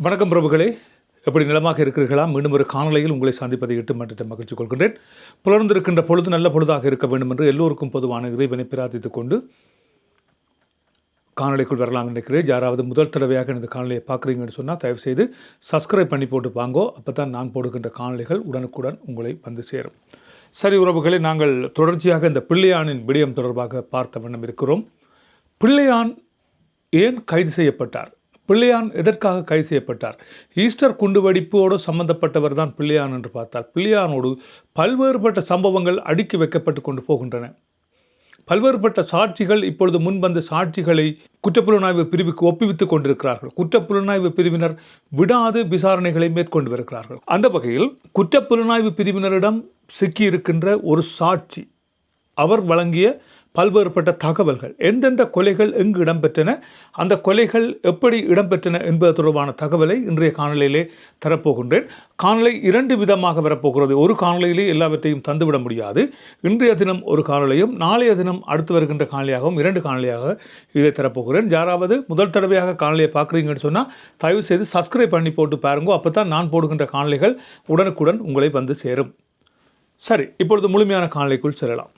வணக்கம் பிரபுகளே. எப்படி நிலமாக இருக்கிறீர்களா? மீண்டும் ஒரு காணொலியில் உங்களை சந்திப்பதை இட்டு மற்ற மகிழ்ச்சி கொள்கின்றேன். புலர்ந்திருக்கின்ற பொழுது நல்ல பொழுதாக இருக்க வேண்டும் என்று எல்லோருக்கும் பொதுவான இறைவனை பிரார்த்தித்துக் கொண்டு காணொலிக்குள் வரலாம் நினைக்கிறேன். யாராவது முதல் தடவையாக இந்த காணொலியை பார்க்குறீங்கன்னு சொன்னால் தயவுசெய்து சப்ஸ்கிரைப் பண்ணி போட்டு வாங்கோ. அப்போ தான் நான் போடுகின்ற காணொலிகள் உடனுக்குடன் உங்களை வந்து சேரும். சரி உறவுகளை நாங்கள் தொடர்ச்சியாக இந்த பிள்ளையானின் விடயம் தொடர்பாக பார்த்த வண்ணம் இருக்கிறோம். பிள்ளையான் ஏன் கைது செய்யப்பட்டார்? பிள்ளையான் எதற்காக கைது செய்யப்பட்டார்? ஈஸ்டர் குண்டுவெடிப்போடு சம்பந்தப்பட்டவர் தான் பிள்ளையான் என்று பார்த்தார். பிள்ளையானோடு பல்வேறுபட்ட சம்பவங்கள் அடுக்கி வைக்கப்பட்டு கொண்டு போகின்றன. பல்வேறுபட்ட சாட்சிகள் இப்பொழுது முன்வந்த சாட்சிகளை குற்றப்புலனாய்வு பிரிவுக்கு ஒப்புவித்துக் கொண்டிருக்கிறார்கள். குற்றப்புலனாய்வு பிரிவினர் விடாது விசாரணைகளை மேற்கொண்டு வருகிறார்கள். அந்த வகையில் குற்றப்புலனாய்வு பிரிவினரிடம் சிக்கியிருக்கின்ற ஒரு சாட்சி அவர் வழங்கிய பல்வேறுபட்ட தகவல்கள். எந்தெந்த கொலைகள் எங்கு இடம்பெற்றன அந்த கொலைகள் எப்படி இடம்பெற்றன என்பது தொடர்பான தகவலை இன்றைய காணொலியிலே தரப்போகின்றேன். காணொலி இரண்டு விதமாக வரப்போகிறது. ஒரு காணொலியிலே எல்லாவற்றையும் தந்துவிட முடியாது. இன்றைய தினம் ஒரு காணொலியும் நாளைய தினம் அடுத்து வருகின்ற காணொலியாகவும் இரண்டு காணொலியாக இதை தரப்போகிறேன். யாராவது முதல் தடவையாக காணொலியை பார்க்குறீங்கன்னு சொன்னால் தயவு செய்து சப்ஸ்கிரைப் பண்ணி போட்டு பாருங்க. அப்போ தான் நான் போடுகின்ற காணொலிகள் உடனுக்குடன் உங்களை வந்து சேரும். சரி இப்பொழுது முழுமையான காணொலிக்குள் செல்லலாம்.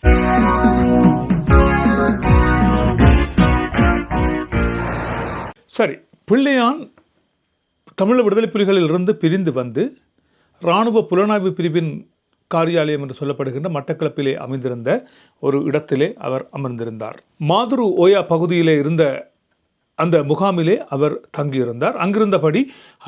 சரி பிள்ளையான் தமிழ் விடுதலை புலிகளில் இருந்து பிரிந்து வந்து இராணுவ புலனாய்வு பிரிவின் காரியாலயம் என்று சொல்லப்படுகின்ற மட்டக்களப்பிலே அமைந்திருந்த ஒரு இடத்திலே அவர் அமர்ந்திருந்தார். மாதுரு ஓயா பகுதியிலே இருந்த அந்த முகாமிலே அவர் தங்கியிருந்தார். அங்கிருந்தபடி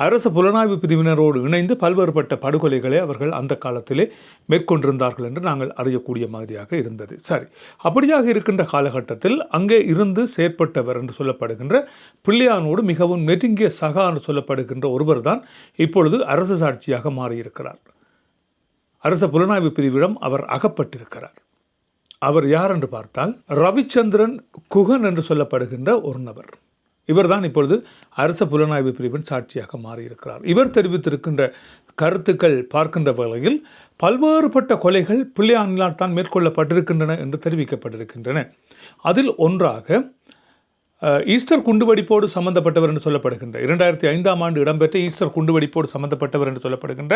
அரசு புலனாய்வு பிரிவினரோடு இணைந்து பல்வேறுபட்ட படுகொலைகளை அவர்கள் அந்த காலத்திலே மேற்கொண்டிருந்தார்கள் என்று நாங்கள் அறியக்கூடிய மாதிரியாக இருந்தது. சரி அப்படியாக இருக்கின்ற காலகட்டத்தில் அங்கே இருந்து செயற்பட்டவர் என்று சொல்லப்படுகின்ற பிள்ளையானோடு மிகவும் நெருங்கிய சகா என்று சொல்லப்படுகின்ற ஒருவர் தான் இப்பொழுது அரசு சாட்சியாக மாறியிருக்கிறார். அரச புலனாய்வு பிரிவிடம் அவர் அகப்பட்டிருக்கிறார். அவர் யார் என்று பார்த்தால் ரவிச்சந்திரன் குகன் என்று சொல்லப்படுகின்ற ஒரு நபர். இவர்தான் இப்பொழுது அரச புலனாய்வு பிரிவின் சாட்சியாக மாறியிருக்கிறார். இவர் தெரிவித்திருக்கின்ற கருத்துக்கள் பார்க்கின்ற வகையில் பல்வேறுபட்ட கொலைகள் பிள்ளையானினால் தான் மேற்கொள்ளப்பட்டிருக்கின்றன என்று தெரிவிக்கப்பட்டிருக்கின்றன. அதில் ஒன்றாக ஈஸ்டர் குண்டுவெடிப்போடு சம்பந்தப்பட்டவர் என்று சொல்லப்படுகின்ற இரண்டாயிரத்தி ஐந்தாம் ஆண்டு இடம்பெற்ற ஈஸ்டர் குண்டுவெடிப்போடு சம்பந்தப்பட்டவர் என்று சொல்லப்படுகின்ற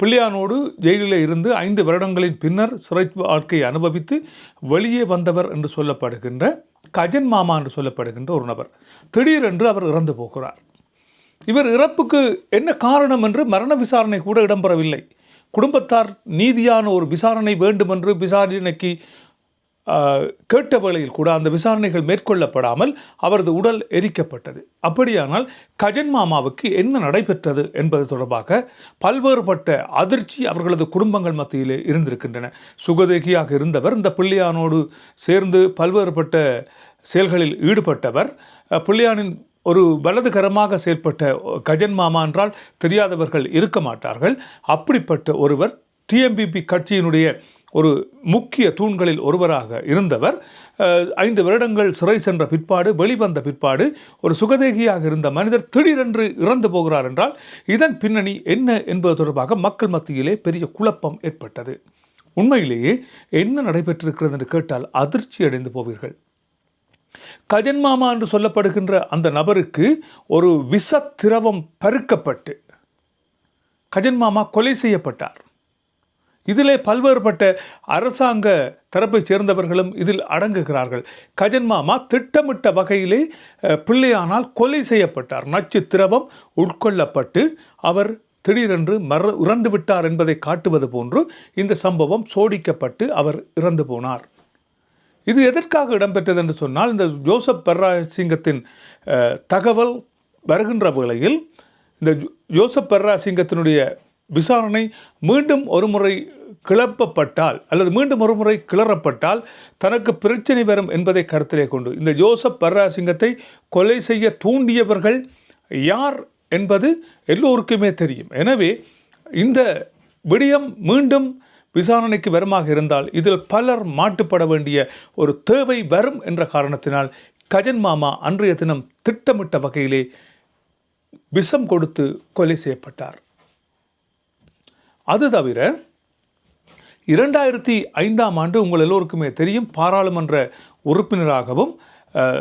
பிள்ளையானோடு ஜெயிலில் இருந்து ஐந்து வருடங்களின் பின்னர் சிறை வாழ்க்கையை அனுபவித்து வெளியே வந்தவர் என்று சொல்லப்படுகின்ற கஜன் மாமா என்று சொல்லப்படுகின்ற ஒரு நபர். திடீரென்று அவர் இறந்து போகிறார். இவர் இறப்புக்கு என்ன காரணம் என்று மரண விசாரணை கூட இடம்பெறவில்லை. குடும்பத்தார் நீதியான ஒரு விசாரணை வேண்டும் என்று விசாரணைக்கு கேட்ட வேளையில் கூட அந்த விசாரணைகள் மேற்கொள்ளப்படாமல் அவரது உடல் எரிக்கப்பட்டது. அப்படியானால் கஜன் மாமாவுக்கு என்ன நடைபெற்றது என்பது தொடர்பாக பல்வேறுபட்ட அதிர்ச்சி அவர்களது குடும்பங்கள் மத்தியிலே இருந்திருக்கின்றன. சுகதேகியாக இருந்தவர் இந்த பிள்ளையானோடு சேர்ந்து பல்வேறுபட்ட செயல்களில் ஈடுபட்டவர் பிள்ளையானின் ஒரு வலதுகரமாக செயல்பட்ட கஜன் மாமா என்றால் தெரியாதவர்கள் இருக்க மாட்டார்கள். அப்படிப்பட்ட ஒருவர் டிஎம்பிபி கட்சியினுடைய ஒரு முக்கிய தூண்களில் ஒருவராக இருந்தவர் ஐந்து வருடங்கள் சிறை சென்ற பிற்பாடு வெளிவந்த பிற்பாடு ஒரு சுகதேகியாக இருந்த மனிதர் திடீரென்று இறந்து போகிறார் என்றால் இதன் பின்னணி என்ன என்பது தொடர்பாக மக்கள் மத்தியிலே பெரிய குழப்பம் ஏற்பட்டது. உண்மையிலேயே என்ன நடைபெற்றிருக்கிறது என்று கேட்டால் அதிர்ச்சி அடைந்து போவீர்கள். கஜன் மாமா என்று சொல்லப்படுகின்ற அந்த நபருக்கு ஒரு விஷ திரவம் பருக்கப்பட்டு கஜன் மாமா கொலை செய்யப்பட்டார். இதிலே பல்வேறுபட்ட அரசாங்க தரப்பைச் சேர்ந்தவர்களும் இதில் அடங்குகிறார்கள். கஜன் மாமா திட்டமிட்ட வகையிலே பிள்ளையானால் கொலை செய்யப்பட்டார். நச்சு திரவம் உட்கொள்ளப்பட்டு அவர் திடீரென்று மற இறந்து விட்டார் என்பதை காட்டுவது போன்று இந்த சம்பவம் சோடிக்கப்பட்டு அவர் இறந்து போனார். இது எதற்காக இடம்பெற்றது என்று சொன்னால் இந்த ஜோசப் பெர்ராசிங்கத்தின் சிங்கத்தின் தகவல் வருகின்ற வேளையில் இந்த ஜோசப் பெர்ராசிங்கத்தினுடைய விசாரணை மீண்டும் ஒரு முறை கிளப்பப்பட்டால் அல்லது மீண்டும் ஒருமுறை கிளறப்பட்டால் தனக்கு பிரச்சனை வரும் என்பதை கருத்திலே கொண்டு இந்த ஜோசப் பர்ராசிங்கத்தை கொலை செய்ய தூண்டியவர்கள் யார் என்பது எல்லோருக்குமே தெரியும். எனவே இந்த விடயம் மீண்டும் விசாரணைக்கு வருமாக இருந்தால் இதில் பலர் மாட்டுப்பட வேண்டிய ஒரு தேவை வரும் என்ற காரணத்தினால் கஜன் மாமா அன்றைய தினம் திட்டமிட்ட வகையிலே விஷம் கொடுத்து கொலை செய்யப்பட்டார். அது தவிர இரண்டாயிரத்தி ஐந்தாம் ஆண்டு உங்கள் எல்லோருக்குமே தெரியும் பாராளுமன்ற உறுப்பினராகவும்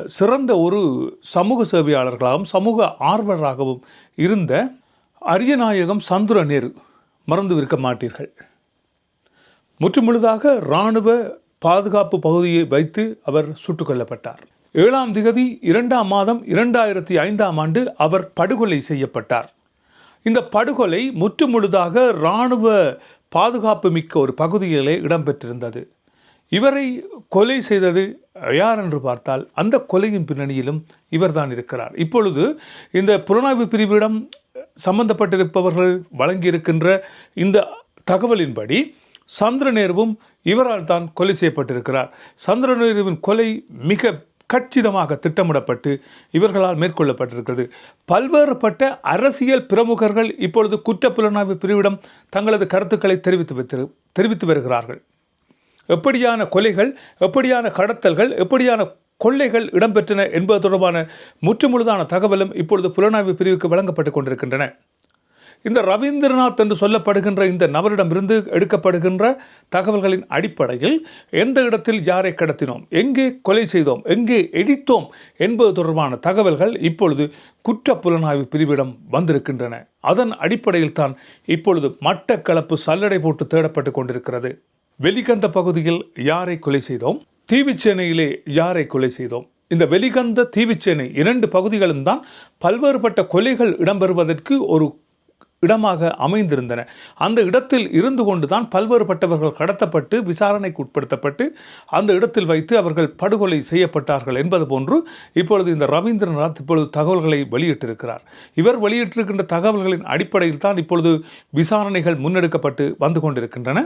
சிறந்த ஒரு சமூக சேவையாளர்களாகவும் சமூக ஆர்வலராகவும் இருந்த அரியநாயகம் சந்துர நேரு மறந்துவிருக்க மாட்டீர்கள். முற்றுமுழுதாக இராணுவ பாதுகாப்பு பகுதியை வைத்து அவர் சுட்டுக் கொல்லப்பட்டார். ஏழாம் திகதி இரண்டாம் மாதம் இரண்டாயிரத்தி ஐந்தாம் ஆண்டு அவர் படுகொலை செய்யப்பட்டார். இந்த படுகொலை முற்றுமுழுதாக இராணுவ பாதுகாப்பு மிக்க ஒரு பகுதியிலே இடம்பெற்றிருந்தது. இவரை கொலை செய்தது யார் என்று பார்த்தால் அந்த கொலையின் பின்னணியிலும் இவர்தான் இருக்கிறார். இப்பொழுது இந்த புலனாய்வு பிரிவிடம் சம்பந்தப்பட்டிருப்பவர்கள் வழங்கியிருக்கின்ற இந்த தகவலின்படி சந்திரநேருவும் இவரால் தான் கொலை செய்யப்பட்டிருக்கிறார். சந்திரநேருவின் கொலை மிக கச்சிதமாக திட்டமிடப்பட்டு இவர்களால் மேற்கொள்ளப்பட்டிருக்கிறது. பல்வேறுபட்ட அரசியல் பிரமுகர்கள் இப்பொழுது குற்றப்புலனாய்வு பிரிவிடம் தங்களது கருத்துக்களை தெரிவித்து வைத்திரு தெரிவித்து வருகிறார்கள். எப்படியான கொலைகள் எப்படியான கடத்தல்கள் எப்படியான கொள்ளைகள் இடம்பெற்றன என்பது தொடர்பான முற்றுமுழுதான தகவலும் இப்பொழுது புலனாய்வு பிரிவுக்கு வழங்கப்பட்டுக் கொண்டிருக்கின்றன. இந்த ரவீந்திரநாத் என்று சொல்லப்படுகின்ற இந்த நபரிடமிருந்து எடுக்கப்படுகின்ற தகவல்களின் அடிப்படையில் எந்த இடத்தில் யாரை கடத்தினோம் எங்கே கொலை செய்தோம் எங்கே எடித்தோம் என்பது தொடர்பான தகவல்கள் இப்பொழுது குற்ற புலனாய்வு பிரிவிடம் வந்திருக்கின்றன. அதன் அடிப்படையில் தான் இப்பொழுது மட்டக்களப்பு சல்லடை போட்டு தேடப்பட்டு கொண்டிருக்கிறது. வெலிகந்த பகுதியில் யாரை கொலை செய்தோம் தீவிச்சேனையிலே யாரை கொலை செய்தோம்? இந்த வெலிகந்த தீவிச்சேனை இரண்டு பகுதிகளும் தான் பல்வேறுபட்ட கொலைகள் இடம்பெறுவதற்கு ஒரு இடமாக அமைந்திருந்தன. அந்த இடத்தில் இருந்து கொண்டுதான் பல்வேறுபட்டவர்கள் கடத்தப்பட்டு விசாரணைக்கு உட்படுத்தப்பட்டு அந்த இடத்தில் வைத்து அவர்கள் படுகொலை செய்யப்பட்டார்கள் என்பது போன்று இப்பொழுது இந்த ரவீந்திரநாத் இப்பொழுது தகவல்களை வெளியிட்டிருக்கிறார். இவர் வெளியிட்டிருக்கின்ற தகவல்களின் அடிப்படையில் தான் இப்பொழுது விசாரணைகள் முன்னெடுக்கப்பட்டு வந்து கொண்டிருக்கின்றன.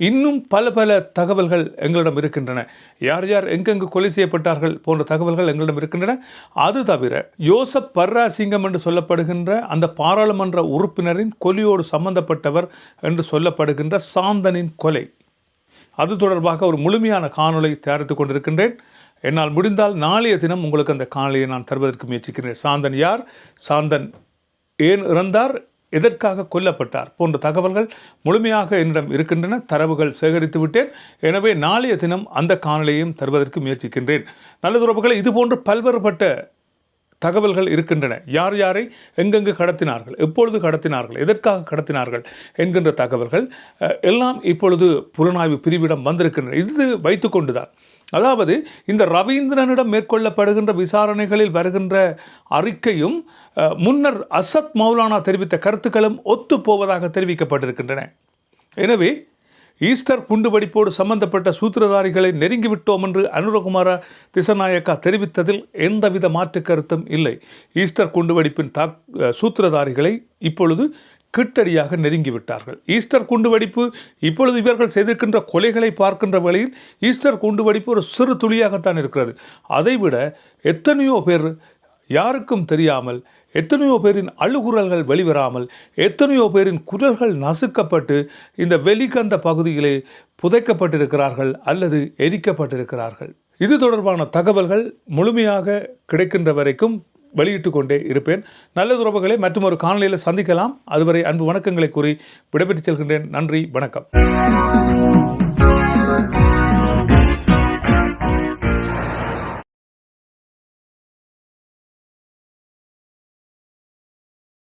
இன்னும் பல பல தகவல்கள் எங்களிடம் இருக்கின்றன. யார் யார் எங்கெங்கு கொலை செய்யப்பட்டார்கள் போன்ற தகவல்கள் எங்களிடம் இருக்கின்றன. அது தவிர யோசப் பர்ராசிங்கம் என்று சொல்லப்படுகின்ற அந்த பாராளுமன்ற உறுப்பினரின் கொலையோடு சம்பந்தப்பட்டவர் என்று சொல்லப்படுகின்ற சாந்தனின் கொலை. அது தொடர்பாக ஒரு முழுமையான காணொலை தயாரித்துக் கொண்டிருக்கின்றேன். என்னால் முடிந்தால் நாளைய தினம் உங்களுக்கு அந்த காணொலியை நான் தருவதற்கு முயற்சிக்கிறேன். சாந்தன் யார்? சாந்தன் ஏன் இறந்தார்? எதற்காக கொல்லப்பட்டார் போன்ற தகவல்கள் முழுமையாக என்னிடம் இருக்கின்றன. தரவுகள் சேகரித்து விட்டேன். எனவே நாளைய தினம் அந்த காணொலியையும் தருவதற்கு முயற்சிக்கின்றேன். நல்ல உறவுகளை இதுபோன்று பல்வேறுபட்ட தகவல்கள் இருக்கின்றன. யார் யாரை எங்கெங்கு கடத்தினார்கள் எப்பொழுது கடத்தினார்கள் எதற்காக கடத்தினார்கள் என்கின்ற தகவல்கள் எல்லாம் இப்பொழுது புலனாய்வு பிரிவிடம் வந்திருக்கின்றன. இது வைத்துக்கொண்டுதான். அதாவது இந்த ரவீந்திரனிடம் மேற்கொள்ளப்படுகின்ற விசாரணைகளில் வருகின்ற அறிக்கையும் முன்னர் அசத் மௌலானா தெரிவித்த கருத்துக்களும் ஒத்துப்போவதாக தெரிவிக்கப்பட்டிருக்கின்றன. எனவே ஈஸ்டர் குண்டுவெடிப்போடு சம்பந்தப்பட்ட சூத்திரதாரிகளை நெருங்கிவிட்டோம் என்று அனுரகுமார திசநாயக்கா தெரிவித்ததில் எந்தவித மாற்று கருத்தும் இல்லை. ஈஸ்டர் குண்டுவெடிப்பின் தாக் சூத்திரதாரிகளை இப்பொழுது கிட்டடியாக நெருங்கிவிட்டார்கள். ஈஸ்டர் குண்டுவெடிப்பு இப்பொழுது இவர்கள் செய்திருக்கின்ற கொலைகளை பார்க்கின்ற வேளையில் ஈஸ்டர் குண்டுவெடிப்பு ஒரு சிறு துளியாகத்தான் இருக்கிறது. அதைவிட எத்தனையோ பேர் யாருக்கும் தெரியாமல் எத்தனையோ பேரின் அழுகுரல்கள் வெளிவராமல் எத்தனையோ பேரின் குரல்கள் நசுக்கப்பட்டு இந்த வெளிக்கந்த பகுதியிலே புதைக்கப்பட்டிருக்கிறார்கள் அல்லது எரிக்கப்பட்டிருக்கிறார்கள். இது தொடர்பான தகவல்கள் முழுமையாக கிடைக்கின்ற வரைக்கும் வெளியிட்டு கொண்டே இருப்பேன். நல்ல உறவுகளை மற்றும் ஒரு காணொலியில் சந்திக்கலாம். அதுவரை அன்பு வணக்கங்களை கூறி விடைபெற்று செல்கின்றேன். நன்றி வணக்கம்.